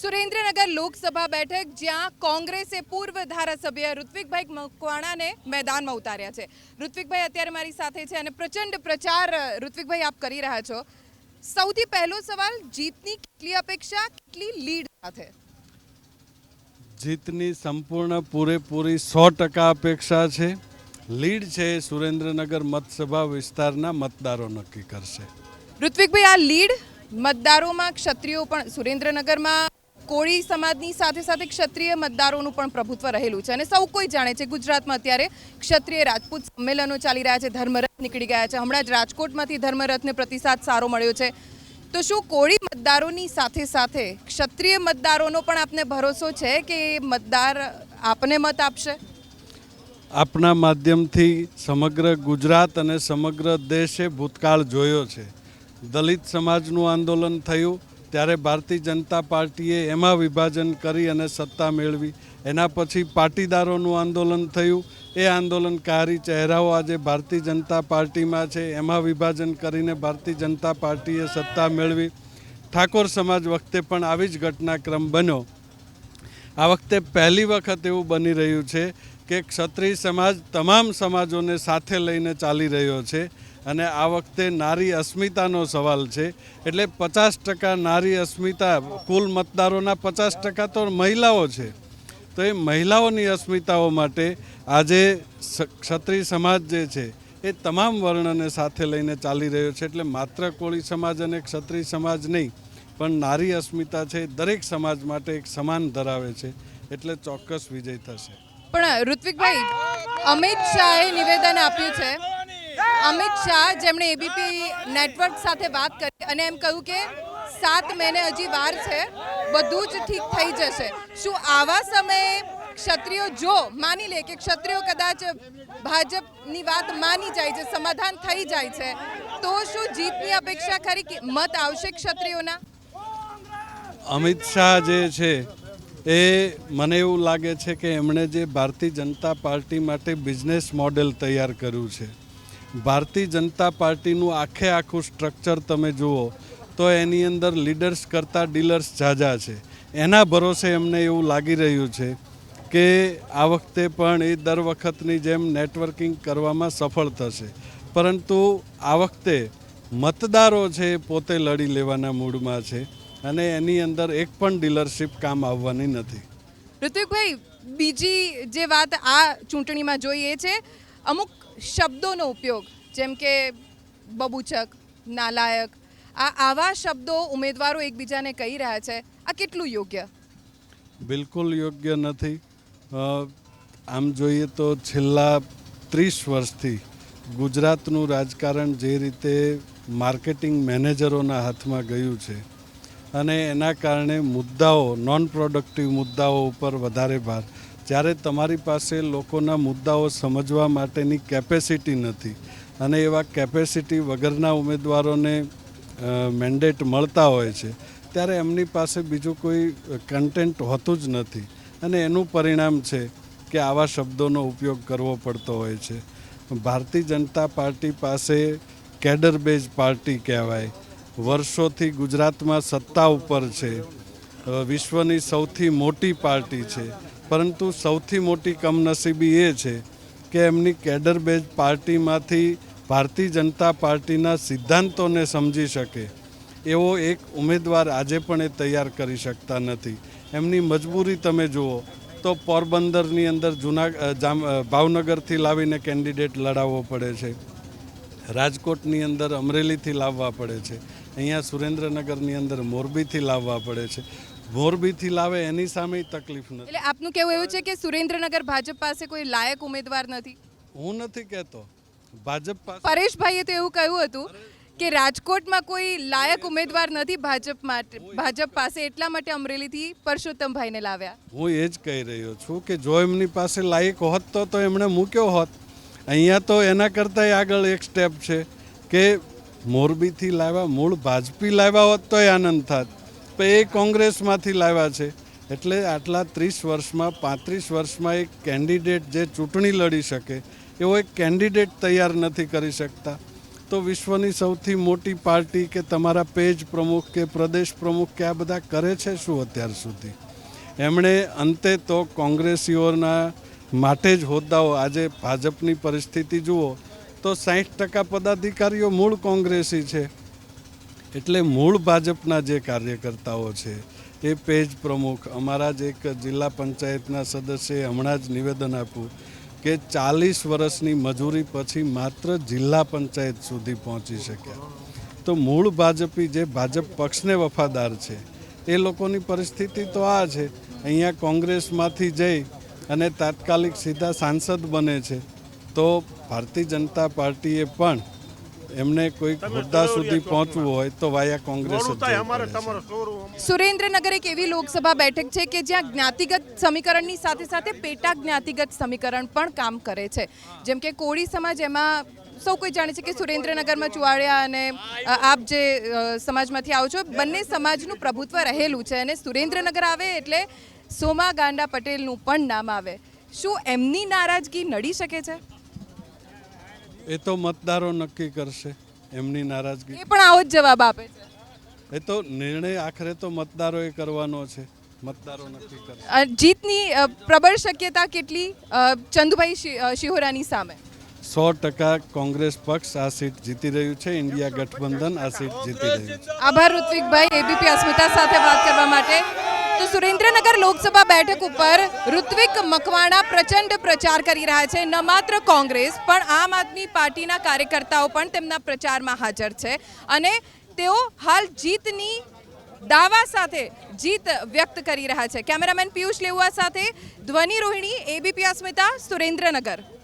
સુરેન્દ્રનગર લોકસભા બેઠક જ્યાં કોંગ્રેસે પૂર્વ ધારાસભ્ય ઋત્વિકભાઈ મકવાણાને મેદાનમાં ઉતાર્યા છે. ઋત્વિકભાઈ અત્યારે મારી સાથે છે અને પ્રચંડ પ્રચાર ઋત્વિકભાઈ આપ કરી રહ્યા છો. સૌથી પહેલો સવાલ જીતની કેટલી અપેક્ષા કેટલી લીડ સાથે? જીતની સંપૂર્ણ પૂરેપૂરી સો ટકા અપેક્ષા છે. લીડ છે સુરેન્દ્રનગર મતસભા વિસ્તારના મતદારો નક્કી કરશે. ઋત્વિકભાઈ આ લીડ મતદારોમાં ક્ષત્રિયો પણ સુરેન્દ્રનગરમાં કોળી સમાજની સાથે સાથે ક્ષત્રિય મતદારોનું પણ પ્રભુત્વ રહેલું છે. અને સૌ કોઈ જાણે છે ગુજરાતમાં અત્યારે ક્ષત્રિય રાજપૂત સંમેલનો ચાલી રહ્યા છે. ધર્મરથ નીકળી ગયા છે. હમણાં જ રાજકોટમાંથી ધર્મરથને પ્રતિસાદ સારો મળ્યો છે. તો શું કોળી મતદારોની સાથે સાથે ક્ષત્રિય મતદારોનો પણ આપને ભરોસો છે કે મતદાર આપને મત આપશે? આપના માધ્યમથી સમગ્ર ગુજરાત અને સમગ્ર દેશે ભૂતકાળ જોયો છે. દલિત સમાજનું આંદોલન થયું. ત્યારે ભારતીય જનતા પાર્ટીએ એમાં વિભાજન કરી અને સત્તા મેળવી. એના પછી પાટીદારોનું આંદોલન થયું. એ આંદોલનકારી ચહેરાઓ આજે ભારતીય જનતા પાર્ટીમાં છે. એમાં વિભાજન કરીને ભારતીય જનતા પાર્ટીએ સત્તા મેળવી. ઠાકોર સમાજ વખતે પણ આવી જ ઘટનાક્રમ બન્યો. આ વખતે પહેલી વખત એવું બની રહ્યું છે કે ક્ષત્રિય સમાજ તમામ સમાજોને સાથે લઈને ચાલી રહ્યો છે. અને આ વખતે નારી અસ્મિતાનો સવાલ છે. એટલે પચાસ ટકા નારી અસ્મિતા, કુલ મતદારોના પચાસ ટકા તો મહિલાઓ છે. તો એ મહિલાઓની અસ્મિતાઓ માટે આજે ક્ષત્રિય સમાજ જે છે, એ તમામ વર્ણને સાથે લઈને ચાલી રહ્યો છે. એટલે માત્ર કોળી સમાજ અને ક્ષત્રિય સમાજ નહીં, પણ નારી અસ્મિતા છે દરેક સમાજ માટે એક સમાન ધરાવે છે. એટલે ચોક્કસ વિજય થશે. પણ ઋત્વિકભાઈ, અમિત શાહે નિવેદન આપ્યું છે અમિત શાહ, જેમણે એબીપી નેટવર્ક સાથે વાત કરી અને એમ કહ્યું કે સાત મહિને હજી વાર છે, બધું જ ઠીક થઈ જશે. શું આવા સમયે ક્ષત્રિયો જો માની લે કે ક્ષત્રિયો કદાચ ભાજપની વાત માની જાય છે, સમાધાન થઈ જાય છે, તો શું જીતની અપેક્ષા ખરી કે મત આવશે ક્ષત્રિયોના? અમિત શાહ જે છે, એ મને એવું લાગે છે કે એમણે જે ભારતીય જનતા પાર્ટી માટે બિઝનેસ મોડેલ તૈયાર કર્યું છે. ભારતીય જનતા પાર્ટીનું આખે આખું સ્ટ્રક્ચર તમે જુઓ, તો એની અંદર લીડર્સ કરતાં ડીલર્સ ઝાઝા છે. એના ભરોસે એમને એવું લાગી રહ્યું છે કે આ વખતે પણ એ દર વખતની જેમ નેટવર્કિંગ કરવામાં સફળ થશે. પરંતુ આ વખતે મતદારો છે પોતે લડી લેવાના મૂડમાં છે અને એની અંદર એક પણ ડીલરશીપ કામ આવવાની નથી. ઋત્વિકભાઈ, બીજી જે વાત આ ચૂંટણીમાં જોઈએ છે અમુક શબ્દોનો ઉપયોગ, જેમ કે બબૂચક, નાલાયક, આ આવા શબ્દો ઉમેદવારો એકબીજાને કહી રહ્યા છે, આ કેટલું યોગ્ય? બિલકુલ યોગ્ય નથી. આમ જોઈએ તો છેલ્લા ત્રીસ વર્ષથી ગુજરાતનું રાજકારણ જે રીતે માર્કેટિંગ મેનેજરોના હાથમાં ગયું છે અને એના કારણે મુદ્દાઓ નોન પ્રોડક્ટિવ મુદ્દાઓ ઉપર વધારે ભાર જ્યારે તમારી પાસે લોકોના મુદ્દાઓ સમજવા માટેની કેપેસિટી નથી અને એવા કેપેસિટી વગરના ઉમેદવારોને મેન્ડેટ મળતા હોય છે, ત્યારે એમની પાસે બીજું કોઈ કન્ટેન્ટ હોતું જ નથી. અને એનું પરિણામ છે કે આવા શબ્દોનો ઉપયોગ કરવો પડતો હોય છે. ભારતીય જનતા પાર્ટી પાસે કેડર બેઝ પાર્ટી કહેવાય. વર્ષોથી ગુજરાતમાં સત્તા ઉપર છે. વિશ્વની સૌથી મોટી પાર્ટી છે. પરંતુ સૌથી મોટી કમનસીબી એ છે કે એમની કેડર બેઝ પાર્ટીમાંથી ભારતીય જનતા પાર્ટીના સિદ્ધાંતોને સમજી શકે. એવો એક ઉમેદવાર આજે પણ એ તૈયાર કરી શકતા નથી. એમની મજબૂરી તમે જુઓ, તો પોરબંદરની અંદર જૂના જામ ભાવનગરથી લાવીને કેન્ડિડેટ લડાવવો પડે છે. રાજકોટની અંદર અમરેલીથી લાવવા પડે છે. અહીંયા સુરેન્દ્રનગરની અંદર મોરબીથી લાવવા પડે છે. મોરબીથી લાવે એની સામે તકલીફ નથી. એટલે આપનું કહેવું એવું છે કે સુરેન્દ્રનગર ભાજપ પાસે કોઈ લાયક ઉમેદવાર નથી? હું નથી કહેતો. ભાજપ પાસે પરેશભાઈએ તો એવું કહ્યું હતું કે રાજકોટમાં કોઈ લાયક ઉમેદવાર નથી ભાજપ માટે ભાજપ પાસે એટલા માટે અમરેલીથી પરસોત્તમભાઈને લાવ્યા. હું એ જ કહી રહ્યો છું કે જો એમની પાસે લાયક હોત તો તો એમણે મૂક્યો હોત. અહીંયા તો એના કરતાંય આગળ એક સ્ટેપ છે કે મોરબીથી લાવ્યા મૂળ ભાજપી લાવ્યા હોત તોય આનંદ થાત. પણ એ કોંગ્રેસમાંથી લાવ્યા છે. એટલે આટલા ત્રીસ વર્ષમાં, પાંત્રીસ વર્ષમાં એક કેન્ડિડેટ જે ચૂંટણી લડી શકે, એવો એક કેન્ડિડેટ તૈયાર નથી કરી શકતા. તો વિશ્વની સૌથી મોટી પાર્ટી કે તમારા પેજ પ્રમુખ કે પ્રદેશ પ્રમુખ કે આ બધા કરે છે શું અત્યાર સુધી? એમણે અંતે તો કોંગ્રેસીઓના માટે જ હોદ્દાઓ, આજે ભાજપની પરિસ્થિતિ જુઓ, તો સાહીઠ ટકા પદાધિકારીઓ મૂળ કોંગ્રેસી છે. એટલે મૂળ ભાજપના જે કાર્યકર્તાઓ છે, એ પેજ પ્રમુખ, અમારા જ એક જિલ્લા પંચાયતના સદસ્યએ હમણાં જ નિવેદન આપ્યું કે ચાલીસ વર્ષની મજૂરી પછી માત્ર જિલ્લા પંચાયત સુધી પહોંચી શક્યા તો મૂળ ભાજપી જે ભાજપ પક્ષને વફાદાર છે, એ લોકોની પરિસ્થિતિ તો આ છે. અહીંયા કોંગ્રેસમાંથી જઈ અને તાત્કાલિક સીધા સાંસદ બને છે, તો ભારતીય જનતા પાર્ટીએ પણ એમને કોઈ હોદ્દા સુધી પહોંચવું હોય તો વાયા કોંગ્રેસ. સુરેન્દ્રનગર એક એવી લોકસભા બેઠક છે કે જ્યાં જ્ઞાતિગત સમીકરણની સાથે સાથે પેટા જ્ઞાતિગત સમીકરણ પણ કામ કરે છે. જેમ કે કોળી સમાજ એમાં સૌ કોઈ જાણે છે કે સુરેન્દ્રનગરમાં ચુવાડિયા અને આપ જે સમાજમાંથી આવો છો બંને સમાજનું પ્રભુત્વ રહેલું છે અને સુરેન્દ્રનગર આવે એટલે સોમા ગાંડા પટેલનું પણ નામ આવે. શું એમની નારાજગી નડી શકે છે? એ તો મતદારો નક્કી કરશે એમની નારાજગી. એ પણ આવો જ જવાબ આપે છે. એ તો નિર્ણય આખરે તો મતદારોએ કરવાનો છે મતદારો નક્કી કરશે. જીતની પ્રબળ શક્યતા કેટલી ચંદુભાઈ શિહોરાની સામે? સો ટકા કોંગ્રેસ પક્ષ આ સીટ જીતી રહ્યું છે ઇન્ડિયા ગઠબંધન આ સીટ જીતી રહ્યું છે. આભાર ઋત્વિકભાઈ એબીપી અસ્મિતા સાથે વાત કરવા માટે. તો સુરેન્દ્રનગર લોકસભા બેઠક ઉપર ઋત્વિક મકવાણા પ્રચંડ પ્રચાર કરી રહ્યા છે. ન માત્ર કોંગ્રેસ, પણ આમ આદમી પાર્ટીના કાર્યકર્તાઓ પણ તેમના પ્રચારમાં હાજર છે અને તેઓ હાલ જીતની દાવા સાથે જીત વ્યક્ત કરી રહ્યા છે. કેમેરામેન પિયુષ લેઉઆ સાથે ધ્વનિ રોહિણી, એબીપી અસ્મિતા, સુરેન્દ્રનગર.